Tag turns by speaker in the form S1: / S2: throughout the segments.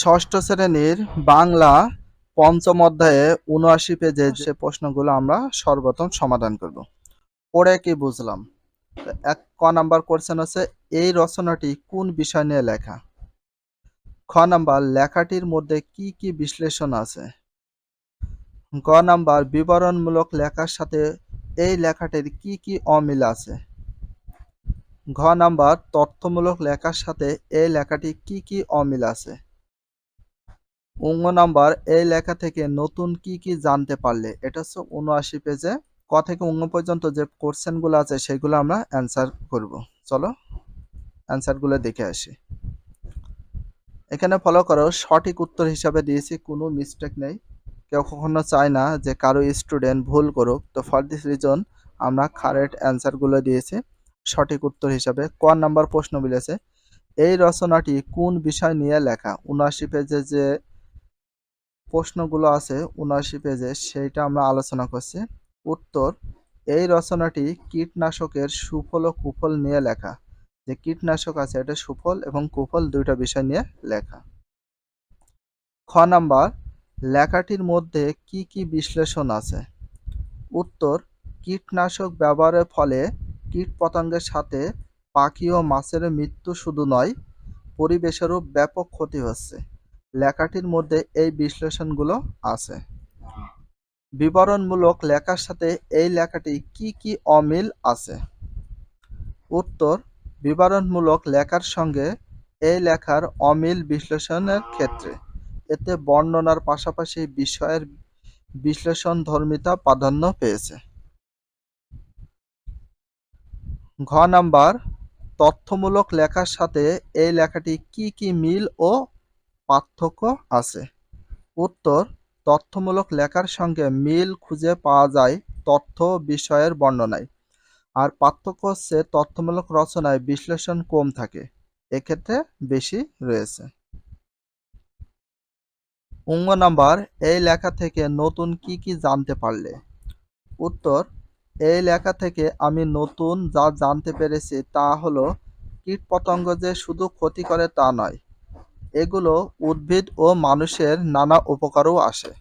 S1: ষষ্ঠ শ্রেণির বাংলা পঞ্চম অধ্যায়ে উনআশি পেজে যে প্রশ্নগুলো আমরা সর্বপ্রথম সমাধান করব। পড়ে কি বুঝলাম? এক ক নাম্বার কোশ্চেন হচ্ছে, এই রচনাটি কোন বিষয় নিয়ে লেখা? খ নাম্বার, লেখাটির মধ্যে কি কি বিশ্লেষণ আছে? গ নাম্বার, বিবরণমূলক লেখার সাথে এই লেখাটির কি কি অমিল আছে? ঘ নাম্বার, তথ্যমূলক লেখার সাথে এই লেখাটি কি কি অমিল আছে? অঙ্গ নাম্বার এই লেখা থেকে নতুন কি কি জানতে পারলে? এটা হচ্ছে উনআশি পেজে। ক থেকে অঙ্গ পর্যন্ত যে কোশ্চেনগুলো আছে, সেগুলো আমরা অ্যান্সার করব। চলো অ্যান্সারগুলো দেখে আসি। এখানে ফলো করো, সঠিক উত্তর হিসাবে দিয়েছি, কোনো মিস্টেক নেই। কেউ কখনো চায় না যে কারও স্টুডেন্ট ভুল করুক। তো ফর দিস রিজন আমরা কারেক্ট অ্যান্সারগুলো দিয়েছি, সঠিক উত্তর হিসাবে। ক নাম্বার প্রশ্ন মিলেছে এই রচনাটি কোন বিষয় নিয়ে লেখা? উনআশি পেজে যে প্রশ্নগুলো আছে উনআশি পেজে সেইটা আমরা আলোচনা করছি। উত্তর, এই রচনাটি কীটনাশকের সুফল ও কুফল নিয়ে লেখা। যে কীটনাশক আছে, এটা সুফল এবং কুফল দুইটা বিষয় নিয়ে লেখা। খ নাম্বার, লেখাটির মধ্যে কি কি বিশ্লেষণ আছে? উত্তর, কীটনাশক ব্যবহারের ফলে কীটপতঙ্গের সাথে পাখি ও মাছের মৃত্যু শুধু নয়, পরিবেশেরও ব্যাপক ক্ষতি হচ্ছে। লেখাটির মধ্যে এই বিশ্লেষণগুলো আছে। বিবরণমূলক লেখার সাথে এই লেখাটি কি কি অমিল আছে? উত্তর, বিবরণমূলক লেখার সঙ্গে এই লেখার অমিল বিশ্লেষণের ক্ষেত্রে। এতে বর্ণনার পাশাপাশি বিষয়ের বিশ্লেষণ ধর্মিতা প্রাধান্য পেয়েছে। ঘ নাম্বার, তথ্যমূলক লেখার সাথে এই লেখাটি কি কি মিল ও পার্থক্য আছে। উত্তর, তথ্যমূলক লেখার সঙ্গে মিল খুঁজে পাওয়া যায় তথ্য বিষয়ের বর্ণনায়। আর পার্থক্য হচ্ছে তথ্যমূলক রচনায় বিশ্লেষণ কম থাকে, এক্ষেত্রে বেশি রয়েছে। অঙ্গ নাম্বার, এই লেখা থেকে নতুন কি কি জানতে পারলে? উত্তর, এই লেখা থেকে আমি নতুন যা জানতে পেরেছি তা হলো কীটপতঙ্গ যে শুধু ক্ষতি করে তা নয় এগুলো উদ্ভিদ ও মানুষের নানা উপকারও আসে।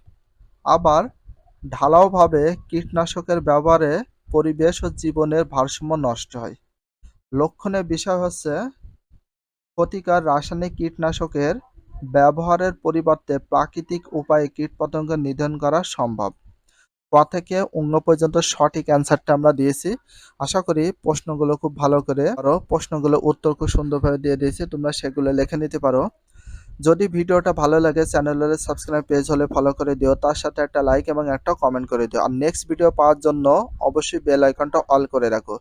S1: আবার ঢালাওভাবে কীটনাশকের ব্যবহারে পরিবেশ ও জীবনের ভারসাম্য নষ্ট হয়। লক্ষণের বিষয় হচ্ছে ক্ষতিকর রাসায়নিক কীটনাশকের ব্যবহারের পরিবর্তে প্রাকৃতিক উপায়ে কীটপতঙ্গ নিধন করা সম্ভব। ক থেকে অঙ্গ পর্যন্ত সঠিক অ্যান্সারটা আমরা দিয়েছি। আশা করি প্রশ্নগুলো খুব ভালো করে আরও প্রশ্নগুলো উত্তর খুব সুন্দরভাবে দিয়ে দিয়েছি। তোমরা সেগুলো লিখে নিতে পারো। যদি ভিডিওটা ভালো লাগে, চ্যানেলের সাবস্ক্রাইব পেজ হলে ফলো করে দিও। তার সাথে একটা লাইক এবং একটা কমেন্ট করে দিও। আর নেক্সট ভিডিও পাওয়ার জন্য অবশ্যই বেল আইকনটা অল করে রাখো।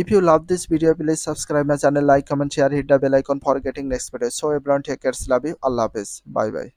S1: If you love this video please subscribe my channel like comment share hit the bell icon for getting next video so everyone take cares love you আল্লাহ হাফেজ বাই বাই